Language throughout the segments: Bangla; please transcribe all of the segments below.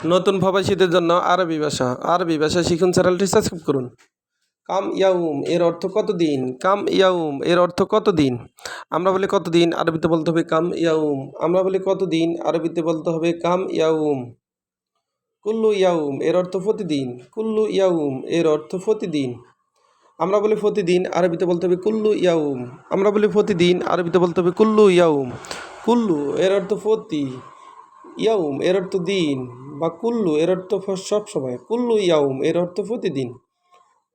নতুন প্রবাসীদের জন্য আরবি ভাষা আরবি ভাষা শিখুন চ্যানেলটি সাবস্ক্রাইব করুন। কাম ইয়াউম এর অর্থ কত দিন কাম ইয়াউম এর অর্থ কত দিন আমরা বলি কত দিন আরবিতে বলতে হবে কাম ইয়াউম। আমরা বলি কত দিন আরবিতে বলতে হবে কাম ইয়াউম। কুল্লু ইয়াউম এর অর্থ প্রতিদিন। কুল্লু ইয়াউম এর অর্থ প্রতিদিন। আমরা বলি প্রতিদিন, আরবিতে বলতে হবে কুল্লু ইয়াউম। আমরা বলি প্রতিদিন, আরবিতে বলতে হবে কুল্লু ইয়াউম। কুল্লু এর অর্থ প্রতি। ইয়াউম এর অর্থ দিন। বা কুল্লু এর অর্থ সব সময় কুল্লু ইয়াউম এর অর্থ প্রতিদিন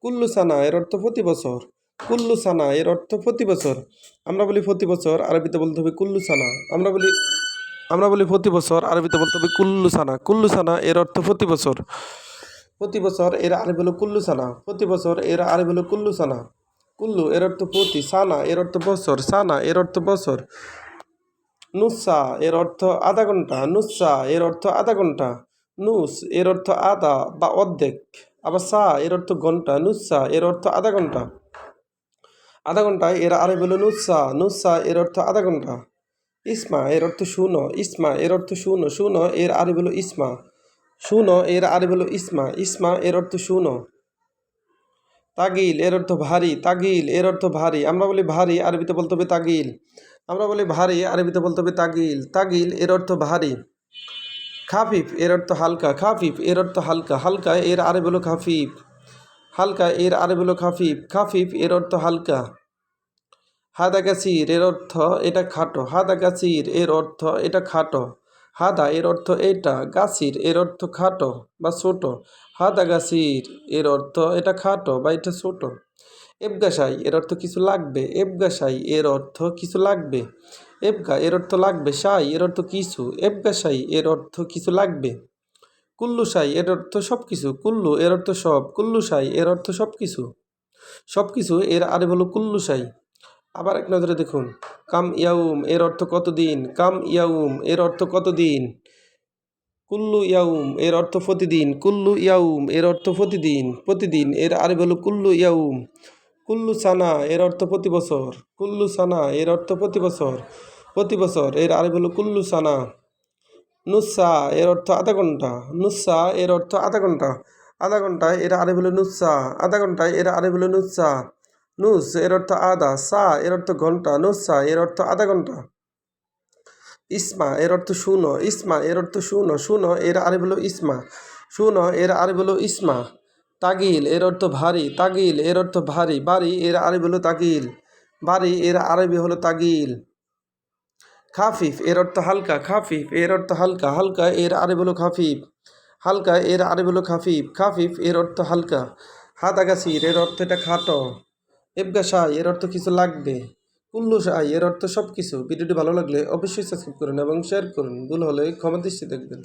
কুল্লু সানা এর অর্থ প্রতি বছর কুল্লু সানা এর অর্থ প্রতি বছর আমরা বলি প্রতি বছর আরবিতে বলতে হবে কুল্লু সানা আমরা বলি আমরা বলি প্রতি বছর আরবিতে বলতে হবে কুল্লু সানা কুল্লু সানা এর অর্থ প্রতি বছর প্রতি বছর এর আরবি হলো কুল্লু সানা প্রতি বছর এর আরবি হলো কুল্লু সানা কুল্লু এর অর্থ প্রতি সানা এর অর্থ বছর সানা এর অর্থ বছর নুসা এর অর্থ আধা ঘণ্টা নুসা এর অর্থ আধা ঘণ্টা নুস এর অর্থ আধা বা অর্ধেক আবার সা এর অর্থ ঘণ্টা নুসা এর অর্থ আধা ঘণ্টা আধা ঘণ্টা এর আরবি হলো নুসা নুসা এর অর্থ আধা ঘণ্টা ইসমা এর অর্থ শুনো ইসমা এর অর্থ শুনো শুনো এর আরবি হলো ইসমা শুনো এর আরবি হলো ইসমা ইসমা এর অর্থ শুনো তাগিল এর অর্থ ভারী তাগিল এর অর্থ ভারী আমরা বলি ভারী আরবিতে বলতে হবে তাগিল আমরা বলি ভারী আরবিতে বলতে হবে তাগিল তাগিল এর অর্থ ভারী খাফিফ, এর অর্থ হালকা, খাফিফ, এর অর্থ হালকা হালকা, এর আরবি হলো খাফিফ, হালকা, এর আরে বলো খাফিফ খাফিফ, এর অর্থ হালকা, হাদা গাছির এর অর্থ এটা খাটো, হাদা গাছির এর অর্থ এটা খাটো, হাদা, এর অর্থ এটা গাছির এর অর্থ খাটো বা ছোট, হাদা গাছির এর অর্থ এটা খাটো বা এটা ছোট এবগাসাই এর অর্থ কিছু লাগবে এবগাসাই এর অর্থ কিছু লাগবে এবগা এর অর্থ লাগবে সাই এর অর্থ কিছু এবগাসাই এর অর্থ কিছু লাগবে কুল্লু সাই এর অর্থ সব কিছু কুল্লু এর অর্থ সব কুল্লু সাই এর অর্থ সব কিছু সব কিছু এর আরে হলো কুল্লু সাই আবার এক নজরে দেখুন কাম ইয়াউম এর অর্থ কতদিন কাম ইয়াউম এর অর্থ কতদিন কুল্লু ইয়াউম এর অর্থ প্রতিদিন কুল্লু ইয়াউম এর অর্থ প্রতিদিন প্রতিদিন এর আরে হলো কুল্লু ইয়াউম কুল্লু সানা, এর অর্থ প্রতি বছর। কুল্লু সানা, এর অর্থ প্রতি বছর। প্রতি বছর, এর আরে হলো কুল্লু সানা। নুসা এর অর্থ আধা ঘণ্টা। নুসা এর অর্থ আধা ঘণ্টা। আধা ঘন্টায় এর আরে হলো নুসা আধা ঘন্টায় এর আরে হলো নুসা নুস, এর অর্থ আধা। সা, এর অর্থ ঘণ্টা। নুসা এর অর্থ আধা ঘণ্টা। ইসমা, এর অর্থ শুনো ইসমা, এর অর্থ শুনো শুনো এর আরে হলো ইসমা। শুনো এর আরে হলো ইসমা। তাগিল, এর অর্থ ভারী, তাগিল, এর অর্থ ভারী বাড়ি এর আরবি হলো তাগিল বাড়ি এর আরবি হলো তাগিল। খাফিফ, এর অর্থ হালকা, খাফিফ, এর অর্থ হালকা হালকা, এর আরবি হলো খাফিফ, হালকা, এর আরবি হলো খাফিফ খাফিফ, এর অর্থ হালকা হাতাগাছির এর অর্থ এটা খাটো এবগা শাহ এর অর্থ কিছু লাগবে কুল্লু শাহ এর অর্থ সব কিছু ভিডিওটি ভালো লাগলে অবশ্যই সাবস্ক্রাইব করুন এবং শেয়ার করুন, ভুল হলে ক্ষমা দৃষ্টি দেখবেন।